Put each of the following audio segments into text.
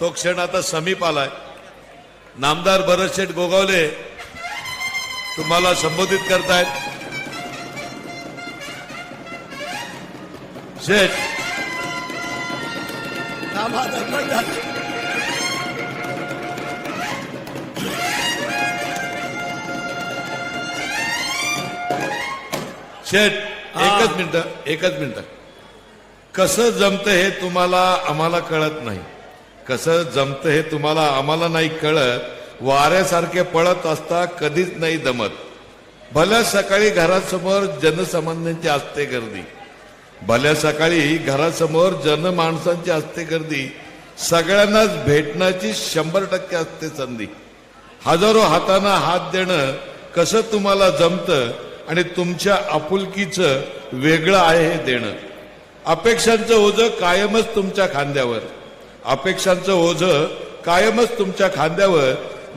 तो क्षण आता समीप आलाय. नामदार भरत शेठ गोगावले तुम्हाला संबोधित करतायत. शेठ. शेठ एकच मिनिट एकच मिनिट. कसं जमतं हे तुम्हाला आम्हाला कळत नाही. कसं जमतं हे तुम्हाला आम्हाला नाही कळत. वाऱ्यासारखे पळत असता कधीच नाही दमत. भल्या सकाळी घरासमोर जनसामान्यांची असते गर्दी. भल्या सकाळी घरासमोर जनमाणसांची असते गर्दी. सगळ्यांनाच भेटण्याची शंभर टक्के असते संधी. हजारो हातांना हात देणं कसं तुम्हाला जमतं आणि तुमच्या आपुलकीचं वेगळं आहे हे देणं. अपेक्षांचं ओझं कायमच तुमच्या खांद्यावर. अपेक्षांचं ओझं कायमच तुमच्या खांद्यावर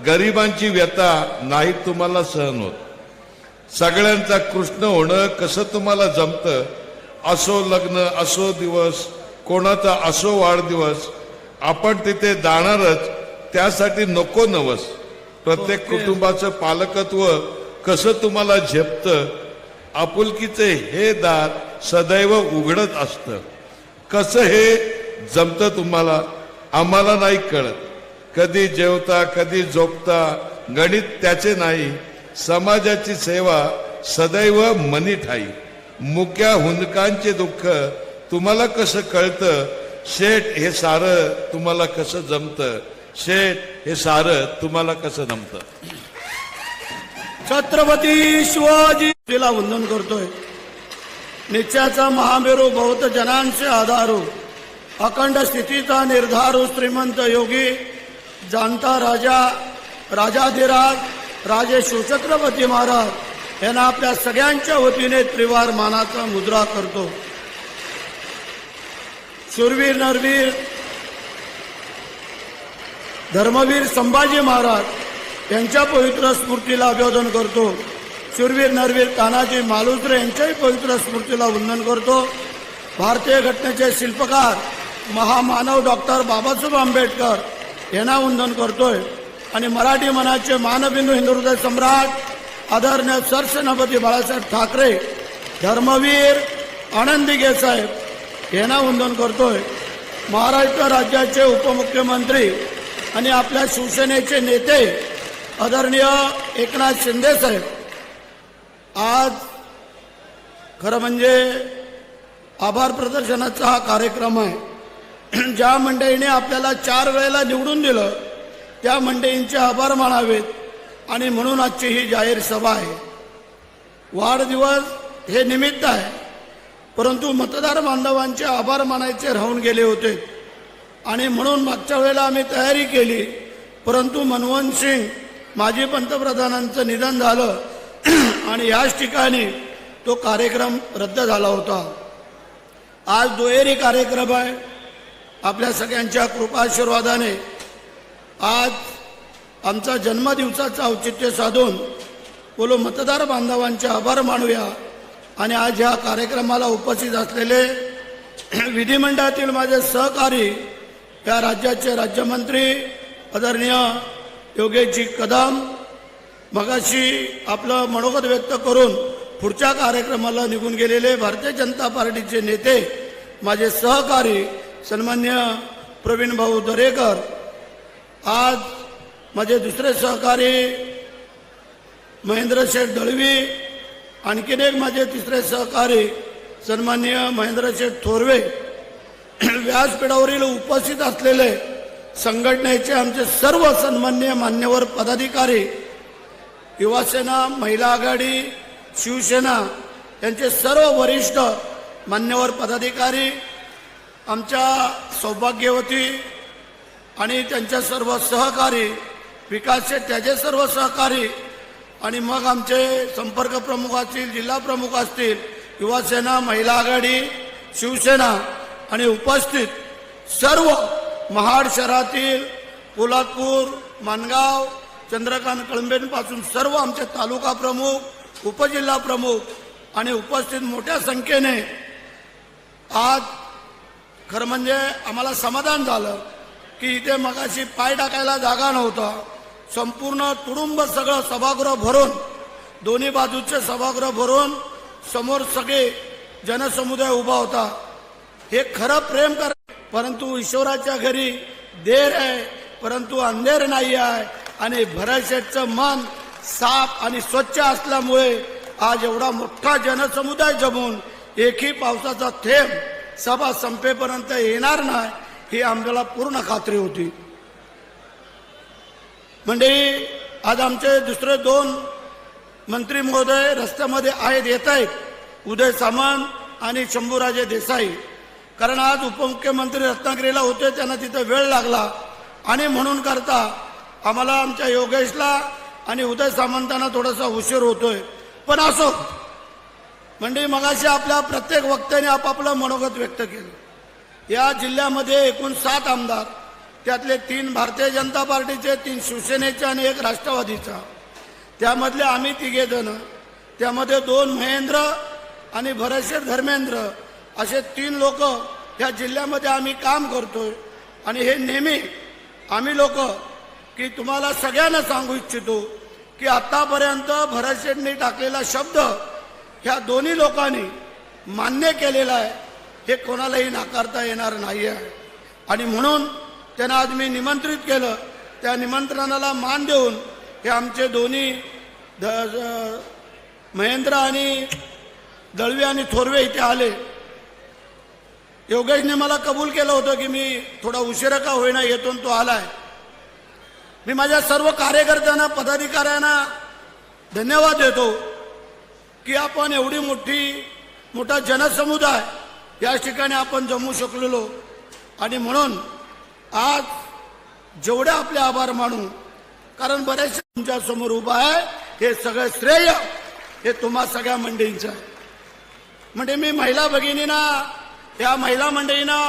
गरिबांची व्यथा नाही तुम्हाला सहन होत. सगळ्यांचा कृष्ण होणं कसं तुम्हाला जमतं? असो लग्न असो दिवस कोणाचा असो वाढदिवस आपण तिथे जाणारच त्यासाठी नको नवस. प्रत्येक कुटुंबाचं पालकत्व कसं तुम्हाला झेपतं? आपुलकीचे हे दार सदैव उघडत असतं. कसं हे जमतं तुम्हाला? आम्हाला नाही कळत. कधी जेवता कधी झोपता गणित त्याचे नाही. समाजाची सेवा सदैव मनी ठाई मुक्या हुंदकांचे दुःख तुम्हाला कसं कळतं? शेठ हे सारं तुम्हाला कसं जमतं? शेठ हे सारं तुम्हाला कसं जमतं? छत्रपती शिवाजी तिला वंदन करतोय. नित्याचा महामेरू बहुत जनांचे आधारू. अखंड स्थितीचा निर्धारू श्रीमंत योगी जाणता राजा राजाधिराज राजे शिवछत्रपती महाराज यांना आपल्या सगळ्यांच्या वतीने त्रिवार मानाचा मुद्रा करतो. शूरवीर नरवीर धर्मवीर संभाजी महाराज यांच्या पवित्र स्मृतीला अभिवादन करतो. शूरवीर नरवीर तानाजी मालुसरे यांच्याही पवित्र स्मृतीला वंदन करतो. भारतीय घटनेचे शिल्पकार महामानव डॉक्टर बाबासाहेब आंबेडकर यांना वंदन करतोय. आणि मराठी मनाचे मानबिंदू हिंदू हृदय सम्राट आदरणीय सरसेनापती बाळासाहेब ठाकरे धर्मवीर आनंदी गेसाहेब यांना वंदन करतोय. महाराष्ट्र राज्याचे उपमुख्यमंत्री आणि आपल्या शिवसेनेचे नेते आदरणीय एकनाथ शिंदे साहेब. आज खरं म्हणजे आभार प्रदर्शनाचा हा कार्यक्रम आहे. ज्या मंडळीने आपल्याला चार वेळेला निवडून दिलं त्या मंडळींचे आभार मानावेत आणि म्हणून आजची ही जाहीर सभा आहे. वाढदिवस हे निमित्त आहे परंतु मतदार बांधवांचे आभार मानायचे राहून गेले होते. आणि म्हणून मागच्या वेळेला आम्ही तयारी केली परंतु मनमोहन सिंग माजी पंतप्रधानांचं निधन झालं आणि याच ठिकाणी तो कार्यक्रम रद्द झाला होता. आज दुहेरी कार्यक्रम आहे. आपल्या सगळ्यांच्या कृपाशीर्वादाने आज आमचा जन्मदिवसाचं औचित्य साधून बोलो मतदार बांधवांचे आभार मानूया. आणि आज ह्या कार्यक्रमाला उपस्थित असलेले विधिमंडळातील माझे सहकारी या राज्याचे राज्यमंत्री आदरणीय योगेशजी कदम मगाशी आपलं मनोगत व्यक्त करून पुढच्या कार्यक्रमाला निघून गेलेले भारतीय जनता पार्टीचे नेते माझे सहकारी सन्मान्य प्रवीण भाऊ दरेकर आज माझे दुसरे सहकारी महेंद्र शेठ दळवी आणखीन एक माझे तिसरे सहकारी सन्मान्य महेंद्र शेठ थोरवे व्यासपीठावरील उपस्थित असलेले संघटनेचे आमचे सर्व सन्मान्य मान्यवर पदाधिकारी युवासेना महिला आघाडी शिवसेना यांचे सर्व वरिष्ठ मान्यवर पदाधिकारी आमच्या सौभाग्यवती आणि त्यांच्या सर्व सहकारी विकास त्याचे सर्व सहकारी आणि मग आमचे संपर्क प्रमुख असतील जिल्हा प्रमुख असतील युवासेना महिला आघाडी शिवसेना आणि उपस्थित सर्व महाड शहरातील पोलादपूर मानगाव चंद्रकांत कळंबेंपासून सर्व आमचे तालुका प्रमुख उपजिल्हा प्रमुख आणि उपस्थित मोठ्या संख्येने आज खरं म्हणजे आम्हाला समाधान झालं की इथे मगाशी पाय टाकायला जागा नव्हता. संपूर्ण तुडुंब सगळं सभागृह भरून दोन्ही बाजूचे सभागृह भरून समोर सगळे जनसमुदाय उभा होता. हे खरं प्रेम कर परंतु ईश्वराच्या घरी देर आहे परंतु अंधेर नाही आहे आणि भरशेटचं मन साफ आणि स्वच्छ असल्यामुळे आज एवढा मोठा जनसमुदाय जमून एकही पावसाचा थेंब सभा संपेपर्यंत येणार नाही ही आम्हाला पूर्ण खात्री होती. म्हणजे आज आमचे दुसरे दोन मंत्री महोदय रस्त्यामध्ये आहेत येत आहेत. उदय सामंत आणि शंभूराजे देसाई. कारण आज उपमुख्यमंत्री रत्नागिरीला होते त्यांना तिथं वेळ लागला. आणि म्हणून करता आम्हाला आमच्या योगेशला आणि उदय सामंतांना थोडासा उशीर होतोय. पण असो म्हणजे मगाशी आपल्या प्रत्येक वक्त्याने आपापलं मनोगत व्यक्त केलं. या जिल्ह्यामध्ये एकूण सात आमदार त्यातले तीन भारतीय जनता पार्टीचे तीन शिवसेनेचे आणि एक राष्ट्रवादीचा. त्यामधले आम्ही तिघे जण त्यामध्ये दोन महेंद्र आणि भरतशेठ धर्मेंद्र असे तीन लोक या जिल्ह्यामध्ये आम्ही काम करतोय. आणि हे नेहमी आम्ही लोक की तुम्हाला सगळ्यांना सांगू इच्छितो की आतापर्यंत भरतशेठनी टाकलेला शब्द ह्या दोन्ही लोकांनी मान्य केलेलं आहे. हे कोणालाही नाकारता येणार नाही आहे आणि म्हणून त्यांना आज मी निमंत्रित केलं. त्या निमंत्रणाला मान देऊन हे आमचे दोन्ही ध- महेंद्र आणि दळवे आणि थोरवे इथे आले. योगेशने मला कबूल केलं होतं की मी थोडा उशिरा का होईना येतो तो आलाय. मी माझ्या सर्व कार्यकर्त्यांना पदाधिकाऱ्यांना धन्यवाद देतो. की आपण एवढी मोठी मोठा जनसमुदाय या ठिकाणी आपण जमू शकलेलो. आणि म्हणून आज जेवढे आपले आभार मानू कारण बरेचसे तुमच्यासमोर उभा आहे हे सगळं श्रेय हे तुम्हा सगळ्या मंडळींचं आहे. म्हणजे मी महिला भगिनींना या महिला मंडळींना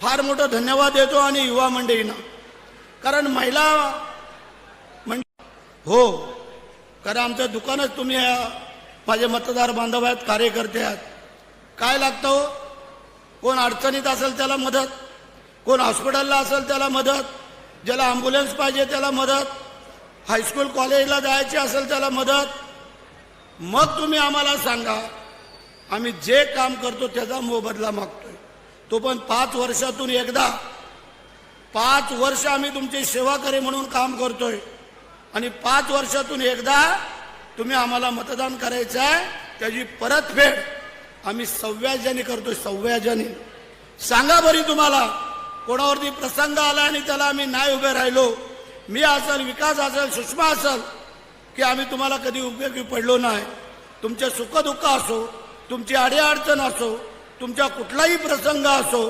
फार मोठं धन्यवाद देतो आणि युवा मंडळींना. कारण महिला मंडळी हो कारण आमचं दुकानच तुम्ही माझे मतदार बांधव आहेत कार्यकर्ते आहेत. काय लागतं हो? कोण अडचणीत असेल त्याला मदत? कोण हॉस्पिटलला असेल त्याला मदत? ज्याला ॲम्ब्युलन्स पाहिजे त्याला मदत? हायस्कूल कॉलेजला जायची असेल त्याला मदत? मग तुम्ही आम्हाला सांगा आम्ही जे काम करतो त्याचा मोबदला मागतोय. तो पण पाच वर्षातून एकदा. पाच वर्ष आम्ही तुमची सेवा करे म्हणून काम करतोय. आणि पाच वर्षातून एकदा तुम्ही आम्हाला मतदान करायचं आहे त्याची परतफेड आम्ही सव्याजाने करतोय सव्याजाने. सांगा बरी तुम्हाला कोणावरती प्रसंग आला आणि त्याला आम्ही नाही उभे राहिलो. मी असेल विकास असेल सुषमा असेल की आम्ही तुम्हाला कधी उपयोगी पडलो नाही. तुमचे सुखदुःख असो तुमची अडीअडचण असो तुमच्या कुठलाही प्रसंग असो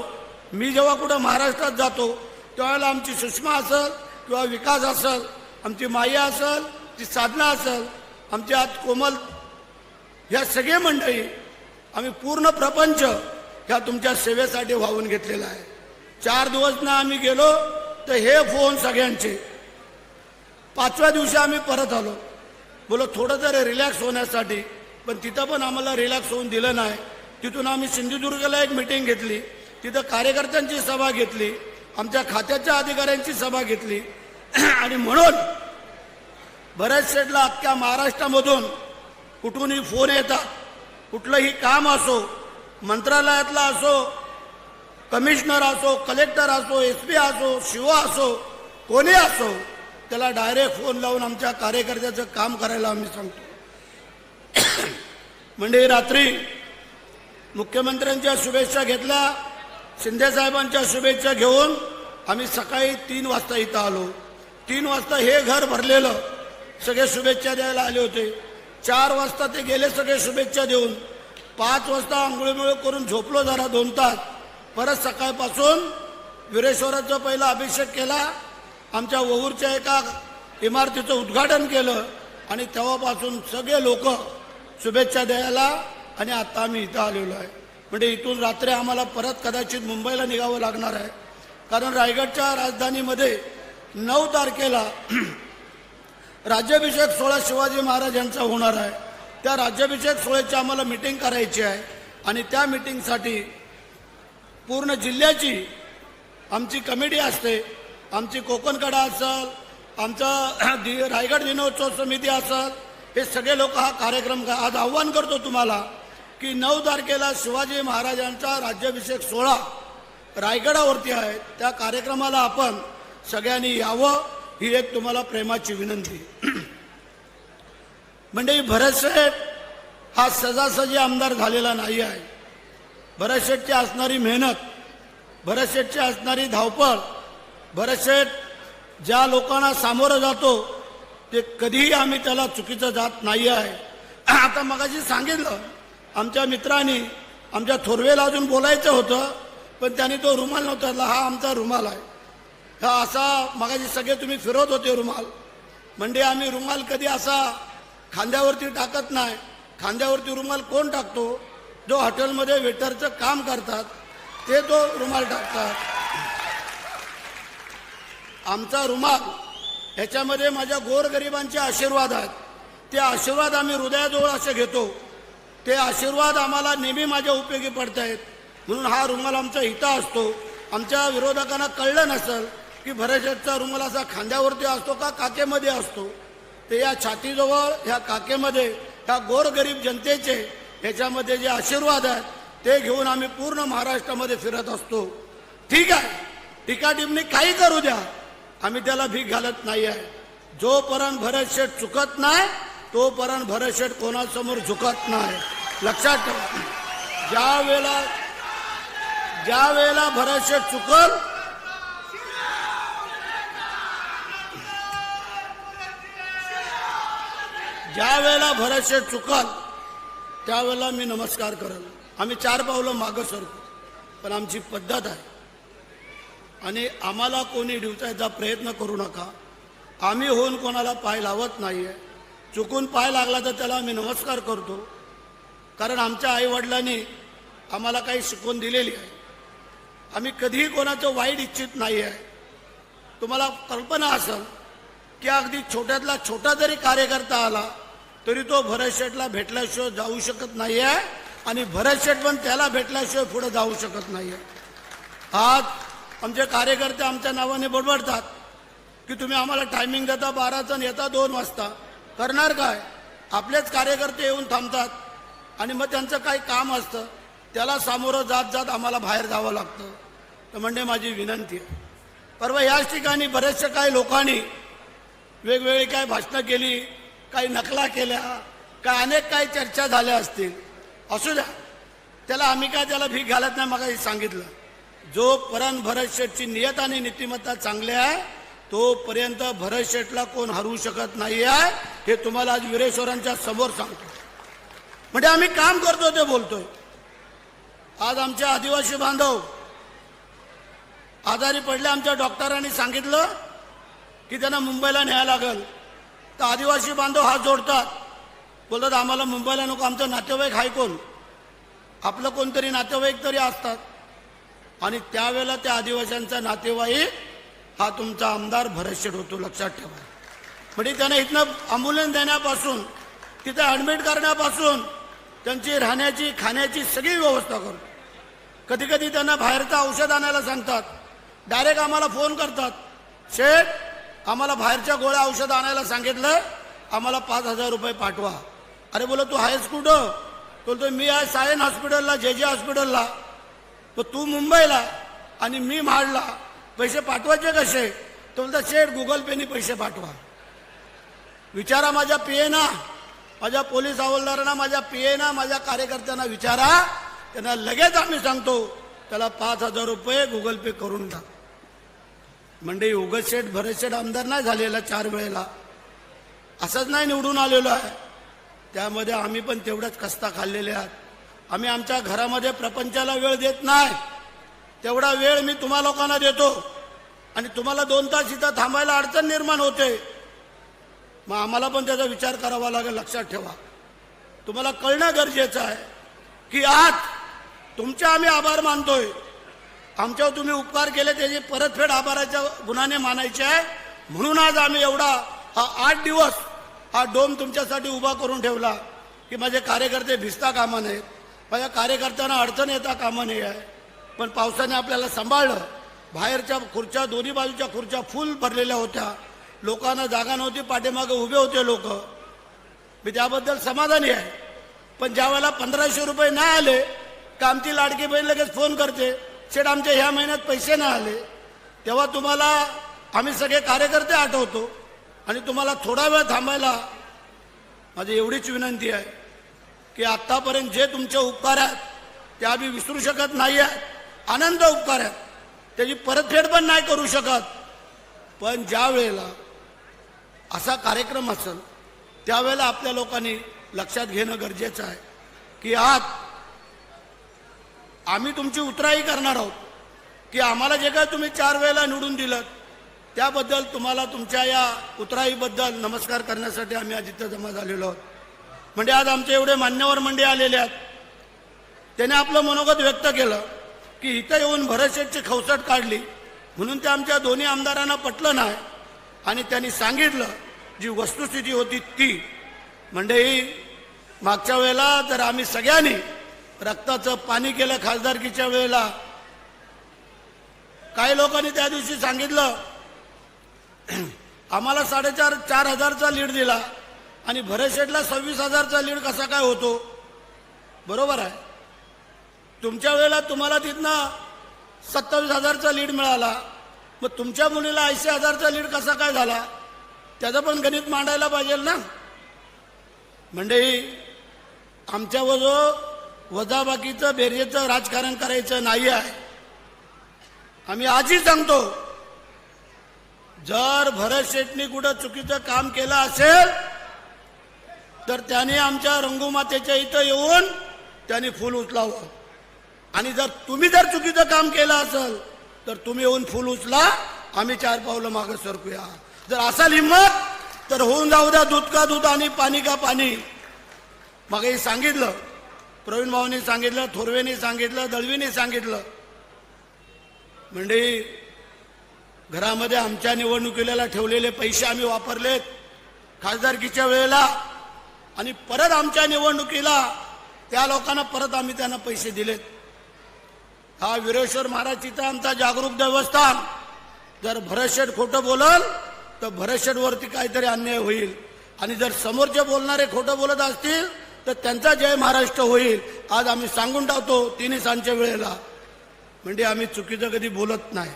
मी जेव्हा कुठं महाराष्ट्रात जातो त्यावेळेला आमची सुषमा असेल किंवा विकास असेल आमची माया असेल ती साधना असेल आमच्या आज कोमल ह्या सगळे मंडळी आम्ही पूर्ण प्रपंच ह्या तुमच्या सेवेसाठी वाहून घेतलेला आहे. चार दिवस ना आम्ही गेलो तर हे फोन सगळ्यांचे. पाचव्या दिवशी आम्ही परत आलो. बोलो थोडं तरी रिलॅक्स होण्यासाठी पण तिथं पण आम्हाला रिलॅक्स होऊन दिलं नाही. तिथून आम्ही सिंधुदुर्गला एक मिटिंग घेतली. तिथं कार्यकर्त्यांची सभा घेतली. आमच्या खात्याच्या अधिकाऱ्यांची सभा घेतली. आणि म्हणून बऱ्याच शेटला अख्ख्या महाराष्ट्रामधून कुठूनही फोन येतात कुठलंही काम असो मंत्रालयातला असो कमिशनर असो कलेक्टर असो एस पी असो शिवा असो कोणी असो त्याला डायरेक्ट फोन लावून आमच्या कार्यकर्त्याचं काम करायला आम्ही सांगतो. म्हणजे रात्री मुख्यमंत्र्यांच्या शुभेच्छा घेतल्या शिंदेसाहेबांच्या शुभेच्छा घेऊन आम्ही सकाळी तीन वाजता इथं आलो. तीन वाजता हे घर भरलेलं सगळे शुभेच्छा द्यायला आले होते. चार वाजता ते गेले सगळे शुभेच्छा देऊन. पाच वाजता आंघोळीमुळे करून झोपलो जरा दोन तास. परत सकाळपासून विरेश्वराचा पहिला अभिषेक केला. आमच्या वहूरच्या एका इमारतीचं उद्घाटन केलं. आणि तेव्हापासून सगळे लोक शुभेच्छा द्यायला आणि आता आम्ही इथं आलेलो आहे. म्हणजे इथून रात्री आम्हाला परत कदाचित मुंबईला निघावं लागणार आहे. कारण रायगडच्या राजधानीमध्ये नऊ तारखेला राज्याभिषेक सोहळा शिवाजी महाराज यांचा होणार आहे. त्या राज्याभिषेक सोहळ्याची आम्हाला मिटिंग करायची आहे. आणि त्या मिटिंगसाठी पूर्ण जिल्ह्याची आमची कमिटी असते. आमची कोकणकडा असल आमचा दि- रायगड दिनोत्सव समिती असल हे सगळे लोक हा कार्यक्रम का आज आव्हान करतो तुम्हाला की नऊ तारखेला शिवाजी महाराजांचा राज्याभिषेक सोहळा रायगडावरती आहे. त्या कार्यक्रमाला आपण सगळ्यांनी यावं. ही एक तुम्हाला प्रेमाची विनंती. म्हणजे भरतशेठ हा सजासजी आमदार झालेला नाही आहे. भरतशेठची असणारी मेहनत भरतशेठची असणारी धावपळ भरतशेठ ज्या लोकांना सामोरं जातो ते कधीही आम्ही त्याला चुकीचं जात नाही आहे. आता मगाशी सांगितलं आमच्या मित्रांनी आमच्या थोरवेला अजून बोलायचं होतं पण त्यांनी तो रुमाल नव्हता हा आमचा रुमाल आहे. हा असा मगाशी सगळे तुम्ही फिरवत होते रुमाल. म्हणजे आम्ही रुमाल कधी असा खांद्यावरती टाकत नाही. खांद्यावरती रुमाल कोण टाकतो? जो हॉटेलमध्ये वेटरचं काम करतात ते तो रुमाल टाकतात. आमचा रुमाल ह्याच्यामध्ये माझ्या गोरगरिबांचे आशीर्वाद आहेत. ते आशीर्वाद आम्ही हृदयाजवळ असे घेतो. ते आशीर्वाद आम्हाला नेहमी माझ्या उपयोगी पडत आहेत म्हणून हा रुमाल आमचा हिता असतो. आमच्या विरोधकांना कळलं नसेल की भरशेटचा रुमाल असा खांद्यावरती असतो का काकेमध्ये असतो? ते या छातीजवळ ह्या काकेमध्ये ह्या गोरगरीब जनतेचे ह्याच्यामध्ये जे आशीर्वाद आहेत ते घेऊन आम्ही पूर्ण महाराष्ट्रामध्ये फिरत असतो. ठीक आहे. टीका काही करू द्या. आम्ही त्याला भीक घालत नाही आहे. जोपर्यंत भरत शेठ चुकत नाही तोपर्यंत भरत शेठ कोणासमोर झुकत नाही. लक्षात ठेवा. ज्या वेळेला ज्या वेळेला भरत शेठ चुकल ज्या वेळेला भरत चुकाल त्यावेळेला मी नमस्कार करल. आम्ही चार पावलं मागं सरतो पण आमची पद्धत आहे. आणि आम्हाला कोणी डिवचायचा प्रयत्न करू नका. आम्ही होऊन कोणाला पाय लावत नाही आहे चुकून पाय लागला तर त्याला आम्ही नमस्कार करतो. कारण आमच्या आईवडिलांनी आम्हाला काही शिकवून दिलेली आहे. आम्ही कधीही कोणाचं वाईट इच्छित नाही आहे तुम्हाला कल्पना असेल की अगदी छोट्यातला छोटा जरी कार्यकर्ता आला तरी तो भरत शेठला भेटल्याशिवाय जाऊ शकत नाही आहे आणि भरत शेठ पण त्याला भेटल्याशिवाय पुढे जाऊ शकत नाही आहे आज आमचे कार्यकर्ते आमच्या नावाने बडबडतात की तुम्ही आम्हाला टायमिंग देता बारा आणि येता दोन वाजता. करणार काय? आपलेच कार्यकर्ते येऊन थांबतात आणि मग त्यांचं काही काम असतं. त्याला सामोरं जात जात आम्हाला बाहेर जावं लागतं. तर म्हणजे माझी विनंती आहे. परवा याच ठिकाणी बऱ्याचशा काही लोकांनी वेगवेगळी काय भाषणं केली. काही नकला केल्या काय अनेक काही चर्चा झाल्या असतील. असू द्या. त्याला आम्ही काय त्याला भीक घालत नाही मग सांगितलं. जोपर्यंत भरत शेठची नियत आणि नीतिमत्ता चांगली आहे तोपर्यंत भरत शेठला कोण हरवू शकत नाही आहे हे तुम्हाला आज विरेश्वरांच्या समोर सांगतो. म्हणजे आम्ही काम करतो ते बोलतोय. आज आमच्या आदिवासी बांधव आजारी पडले आमच्या डॉक्टरांनी सांगितलं की त्यांना मुंबईला न्यायला लागल. तर आदिवासी बांधव हात जोडतात. बोलतात आम्हाला मुंबईला नको आमचं नातेवाईक आहे कोण आपलं कोणतरी नातेवाईक तरी असतात. आणि त्यावेळेला त्या आदिवासींचा नातेवाईक हा तुमचा आमदार भरतशेठ होतो लक्षात ठेवा. म्हणजे त्यांना इथनं अँब्युलन्स देण्यापासून तिथं ॲडमिट करण्यापासून त्यांची राहण्याची खाण्याची सगळी व्यवस्था करतो. कधी कधी त्यांना बाहेरचं औषध आणायला सांगतात. डायरेक्ट आम्हाला फोन करतात. शेठ आम्हाला बाहेरच्या गोळ्या औषध आणायला सांगितलं आम्हाला पाच हजार रुपये पाठवा. अरे बोला तू आहेस कुठं? बोलतो मी आहे सायन हॉस्पिटलला जे जे हॉस्पिटलला. तर तू मुंबईला आणि मी म्हाडला. पैसे पाठवायचे कसे? तो बोलता शेठ गुगल पेनी पैसे पाठवा. विचारा माझ्या पीएना माझ्या पोलीस हवालदारांना माझ्या पीएना माझ्या कार्यकर्त्यांना विचारा. त्यांना लगेच आम्ही सांगतो त्याला पाच हजार रुपये गुगल पे करून टाक. म्हणजे उगत शेठ भरत शेठ आमदार नाही झालेला चार वेळेला. असंच नाही निवडून आलेलो आहे. त्यामध्ये आम्ही पण तेवढ्याच कस्ता खाल्लेले आहात. आम्ही आमच्या घरामध्ये प्रपंचाला वेळ देत नाही. तेवढा वेळ मी तुम्हा लोकांना देतो. आणि तुम्हाला दोन तास इथं थांबायला अडचण निर्माण होते. मग आम्हाला पण त्याचा विचार करावा लागेल लक्षात ठेवा. तुम्हाला कळणं गरजेचं आहे की आज तुमचे आम्ही आभार मानतोय. आमच्यावर तुम्ही उपकार केले त्याची परतफेड आभाराच्या गुणाने मानायची आहे. म्हणून आज आम्ही एवढा हा आठ दिवस हा डोम तुमच्यासाठी उभा करून ठेवला की माझे कार्यकर्ते भिजता कामा नयेत. माझ्या कार्यकर्त्यांना अडचण येता कामा नये. आहे पण पावसाने आपल्याला सांभाळलं. बाहेरच्या खुर्च्या दोन्ही बाजूच्या खुर्च्या फुल भरलेल्या होत्या. लोकांना जागा नव्हती पाठीमागे उभे होते लोक. मी त्याबद्दल समाधानी आहे. पण ज्या वेळेला पंधराशे रुपये नाही आले तर आमची लाडकी बहीण लगेच फोन करते? शेठ आमच्या ह्या महिन्यात पैसे नाही आले. तेव्हा तुम्हाला आम्ही सगळे कार्यकर्ते आठवतो आणि तुम्हाला थोडा वेळ थांबायला माझी एवढीच विनंती आहे की आत्तापर्यंत जे तुमचे उपकार आहेत ते आम्ही विसरू शकत नाही आहेत आनंद उपकार आहेत. त्याची परतफेड पण नाही करू शकत. पण ज्या वेळेला असा कार्यक्रम असेल त्यावेळेला आपल्या लोकांनी लक्षात घेणं गरजेचं आहे की आज आम्ही तुमची उतराई करणार आहोत. की आम्हाला जे काय तुम्ही चार वेळेला निवडून दिलं त्याबद्दल तुम्हाला तुमच्या या उतराईबद्दल नमस्कार करण्यासाठी आम्ही आज इथं जमा झालेलो आहोत. म्हणजे आज आमचे एवढे मान्यवर मंडळी आलेले आहेत. त्याने आपलं मनोगत व्यक्त केलं की इथं येऊन भरतशेठची खवसट काढली. म्हणून ते आमच्या दोन्ही आमदारांना पटलं नाही. आणि त्यांनी सांगितलं जी वस्तुस्थिती होती ती. म्हणजे मागच्या वेळेला जर आम्ही सगळ्यांनी रक्ताचं पाणी केलं खासदारकीच्या वेळेला. काही लोकांनी त्या दिवशी सांगितलं आम्हाला साडेचार चार हजारचा लीड दिला आणि भरतशेठला सव्वीस हजारचा लीड कसा काय होतो? बरोबर आहे. तुमच्या वेळेला तुम्हाला तिथनं सत्तावीस हजारचा लीड मिळाला. मग तुमच्या मुलीला ऐंशी हजारचा लीड कसा काय झाला? त्याचं पण गणित मांडायला पाहिजे ना. म्हणजे आमच्या वजो वजाबाकीचं बेरजेचं राजकारण करायचं नाही आहे आम्ही आजही सांगतो जर भरत शेटनी कुठं चुकीचं काम केलं असेल तर त्याने आमच्या रंगुमातेच्या इथं येऊन त्यांनी फूल उचलावं. आणि जर तुम्ही जर चुकीचं काम केलं असेल तर तुम्ही येऊन फुल उचला आम्ही चार पावलं मागं सरकूया. जर असाल हिंमत तर होऊन जाऊ द्या दूध का दूध आणि पाणी का पाणी. मग हे सांगितलं प्रवीण भाऊने सांगितलं थोरवेने सांगितलं दळवीने सांगितलं. म्हणजे घरामध्ये आमच्या निवडणुकीला ठेवलेले पैसे आम्ही वापरलेत खासदारकीच्या वेळेला आणि परत आमच्या निवडणुकीला त्या लोकांना परत आम्ही त्यांना पैसे दिलेत. हा विरेश्वर महाराजचा आमचा जागरूक देवस्थान. जर भरतशेठ खोटं बोलल तर भरतशेठवरती काहीतरी अन्याय होईल. आणि जर समोरचे बोलणारे खोटं बोलत असतील तर त्यांचा जय महाराष्ट्र होईल आज आम्ही सांगून टाकतो तिन्ही सांच्या वेळेला. म्हणजे आम्ही चुकीचं कधी बोलत नाही.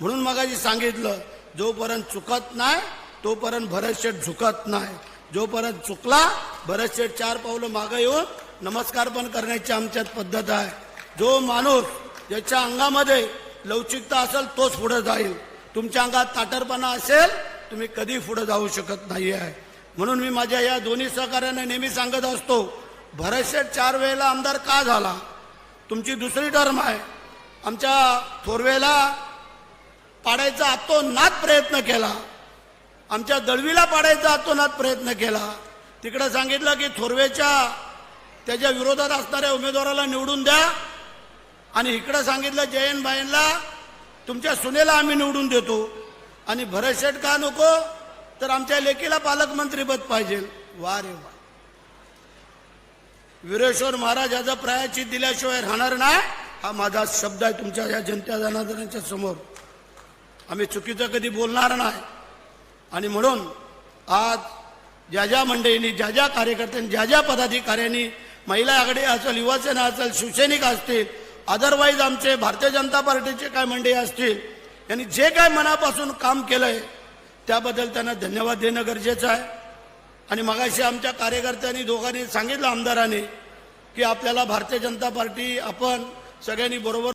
म्हणून मगाजी सांगितलं जोपर्यंत चुकत नाही तोपर्यंत भरतशेठ झुकत नाही. जोपर्यंत चुकला भरतशेठ चार पावलं मागं येऊन नमस्कार पण करण्याची आमच्यात पद्धत आहे. जो माणूस ज्याच्या अंगामध्ये लवचिकता असेल तोच पुढे जाईल. तुमच्या अंगात ताटरपणा असेल तुम्ही कधी पुढे जाऊ शकत नाही आहे म्हणून मी माझ्या या दोन्ही सहकार्यांना नेहमी सांगत असतो भरतशेठ चार वेळेला आमदार का झाला? तुमची दुसरी टर्म आहे. आमच्या थोरवेला पाडायचा अतोनात प्रयत्न केला. आमच्या दळवीला पाडायचा अतोनात प्रयत्न केला. तिकडे सांगितलं की थोरवेच्या त्याच्या विरोधात असणाऱ्या उमेदवाराला निवडून द्या. आणि इकडं सांगितलं जयंत बाईंना तुमच्या सुनेला आम्ही निवडून देतो. आणि भरतशेठ का नको? तर आमच्या लेकीला पालकमंत्रीपद पाहिजे. वा रे वा वीरेश्वर महाराज याचा प्रायाचित दिल्याशिवाय राहणार नाही. हा माझा शब्द आहे तुमच्या या जनता जनार्दनाच्या समोर. आम्ही चुकीचं कधी बोलणार नाही. आणि म्हणून आज ज्या ज्या मंडळींनी ज्या ज्या कार्यकर्त्यांनी ज्या ज्या पदाधिकाऱ्यांनी महिला आघाडी असेल युवासेना असेल शिवसैनिक असतील अदरवाईज आमचे भारतीय जनता पार्टीचे काय मंडळी असतील यांनी जे काय मनापासून काम केलंय त्याबद्दल त्यांना धन्यवाद देणं गरजेचं आहे. आणि मगाशी आमच्या कार्यकर्त्यांनी दोघांनी सांगितलं आमदारांनी की आपल्याला भारतीय जनता पार्टी आपण सगळ्यांनी बरोबर